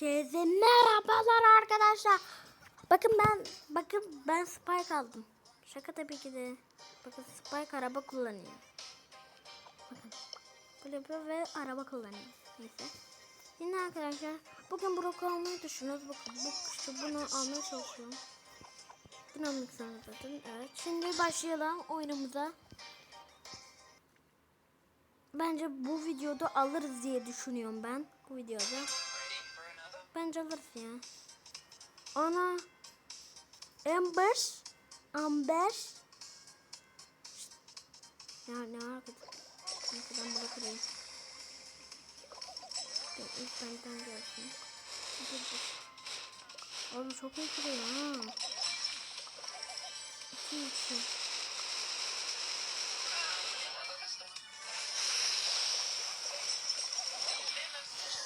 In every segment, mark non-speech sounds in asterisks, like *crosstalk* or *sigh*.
Herkese merhabalar arkadaşlar. Bakın ben bakın ben Spike aldım. Şaka tabii ki de. Bakın Spike araba kullanıyor. Bakın. Böyle ve araba kullanıyor. Neyse. Yine arkadaşlar bugün Brock almayı düşünüyoruz. Bakın bu işte bunu almaya çalışıyorum. Bunu almak zaten. Evet. Şimdi başlayalım oyunumuza. Bence bu videoda alırız diye düşünüyorum ben. Bu videoda. Bence alırız ya. Ana. Amber. Amber. Ya ne arkadaş. Neyse ben bunu kırayım. Dur, İlk benden dur. Oğlum çok iyi kırıyor ha. İki iki.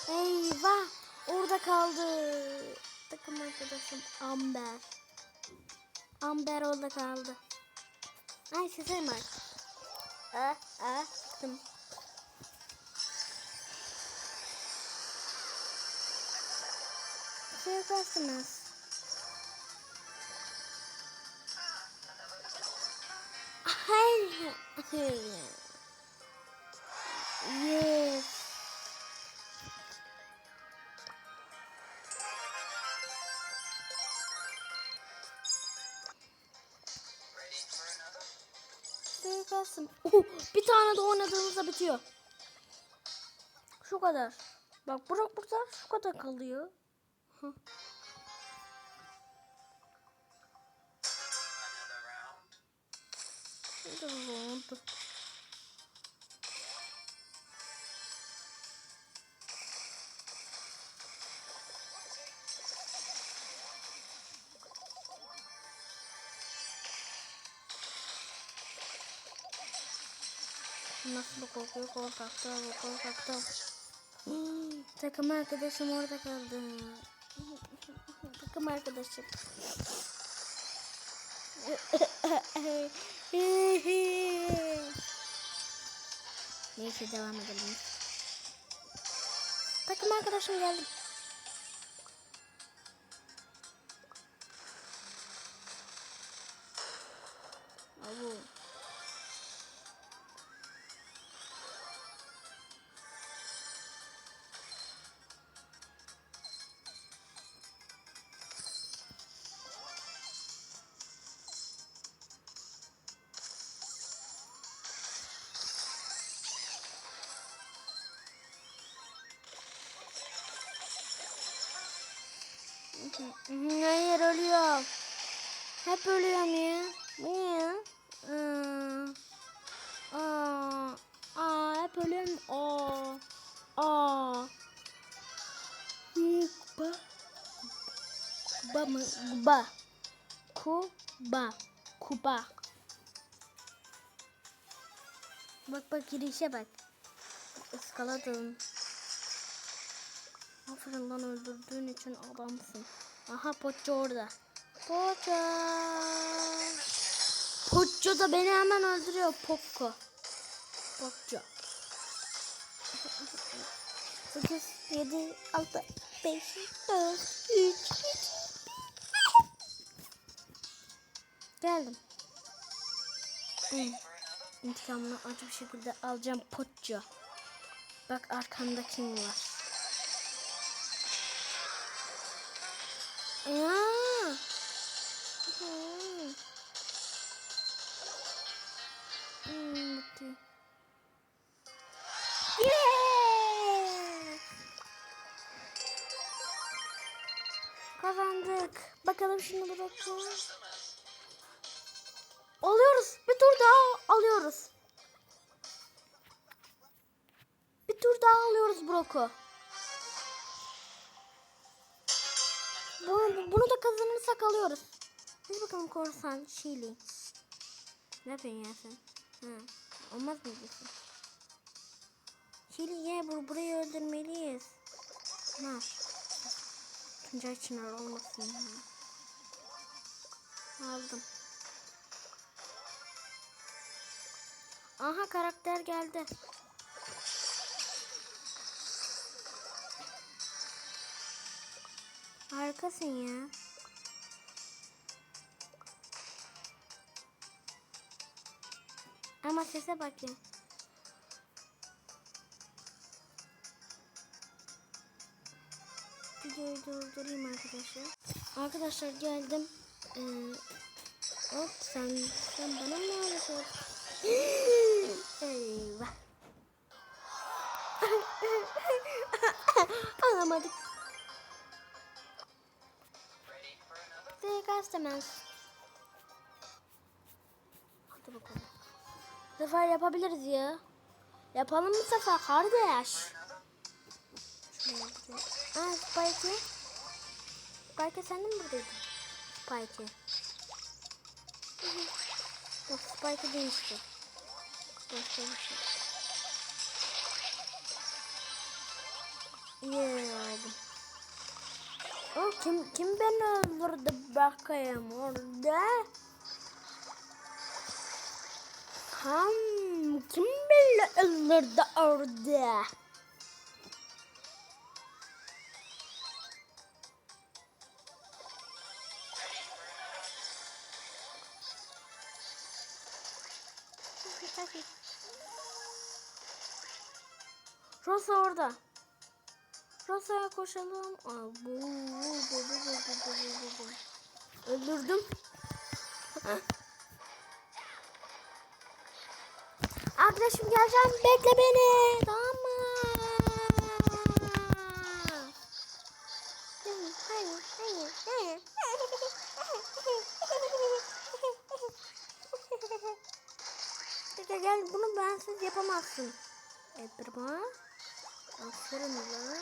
Eyvah! Orada kaldı. Takım arkadaşım Amber. Amber orada kaldı. Ay sesem var. Ah ah çıktım. Suikastınız. Hayır. Hayır. Suikastım. Oho, bir tane de oynadığımızda bitiyor. Şu kadar. Bak Burak burada şu kadar kalıyor. Hı. Şurada round. Nasıl da korkuyor korkakta bu korkakta. *gasps* Hmm, Takım arkadaşım orada kaldı. *laughs* Takım arkadaşım. *laughs* Neyse devam edelim. Takım arkadaşım geldi. Hep ölüyorum ya. Niye? Aa, aa, aa, hep ölüyorum. Aa, aa. Kuba. Kuba mı? Kuba. Kuba. Kuba. Bak bak girişe bak. Iskaladım. Aferin lan öldürdüğün için adamsın. Aha Poço orada. Poço. Poço da beni hemen öldürüyor. Pokko. Poço. 8, 7, 6, 5, 4, 3, Geldim. Hı. İntikamını acı bir şekilde alacağım Poço. Bak arkanda kim var. Ya. Kazandık. Bakalım şimdi bırakalım. Alıyoruz. Bir tur daha alıyoruz. Bir tur daha alıyoruz Brock'u. Bunu, bunu da kazanırsak alıyoruz. Hadi bakalım korsan Şili. Ne yapıyorsun ya? Ha, olmaz mı diyorsun? Şili ye bur burayı öldürmeliyiz. Ha. Tuncay Çınar olmasın ya. Aldım. Aha karakter geldi. Harikasın ya. Ama sese bakayım. Videoyu durdurayım arkadaşlar. Arkadaşlar geldim. Ee, hop sen, sen bana mı ağrıyorsun? Eyvah. *laughs* Alamadık. Suikast demez. Bu sefer yapabiliriz ya. Yapalım bu sefer kardeş. Aa Spike'i. Spike'i sen de mi buradaydın? Hı. Yok Spike'i değişti. Başka bir. O kim kim beni öldürdü bakayım orada? Ham kim belli ölürdü orada? Rosa orada. Rosa'ya koşalım. Öldürdüm. Arkadaşım geleceğim. Bekle beni. Tamam mı? Hayır, hayır, hayır. Peki gel bunu bensiz yapamazsın. Ebra. Aferin lan.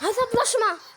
Hesaplaşma.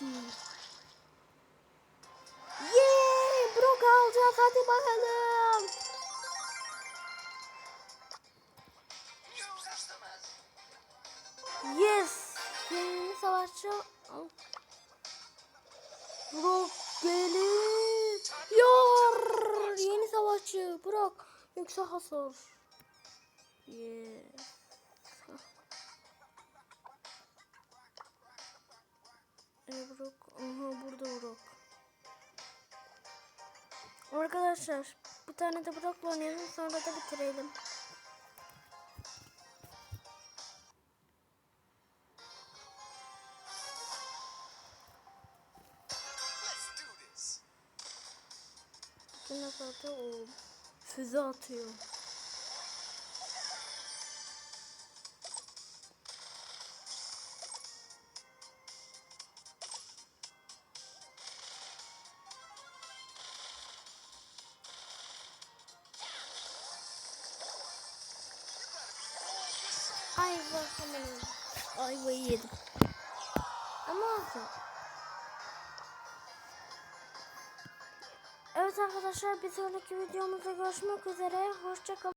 Bitti. Yeee! Brock alacağız. Hadi bakalım. Yes. Yeni savaşçı. Brock gelir. Yor. Yeni savaşçı. Brock. Yüksek hasar. Yes. E, Brock. Aha burada Brock. Arkadaşlar bir tane de Brock'la oynayalım sonra da bitirelim. Yine zaten o füze atıyor. Bakalım. Ayvayı yedim. Ama olsun. Evet arkadaşlar bir sonraki videomuzda görüşmek üzere. Hoşçakalın.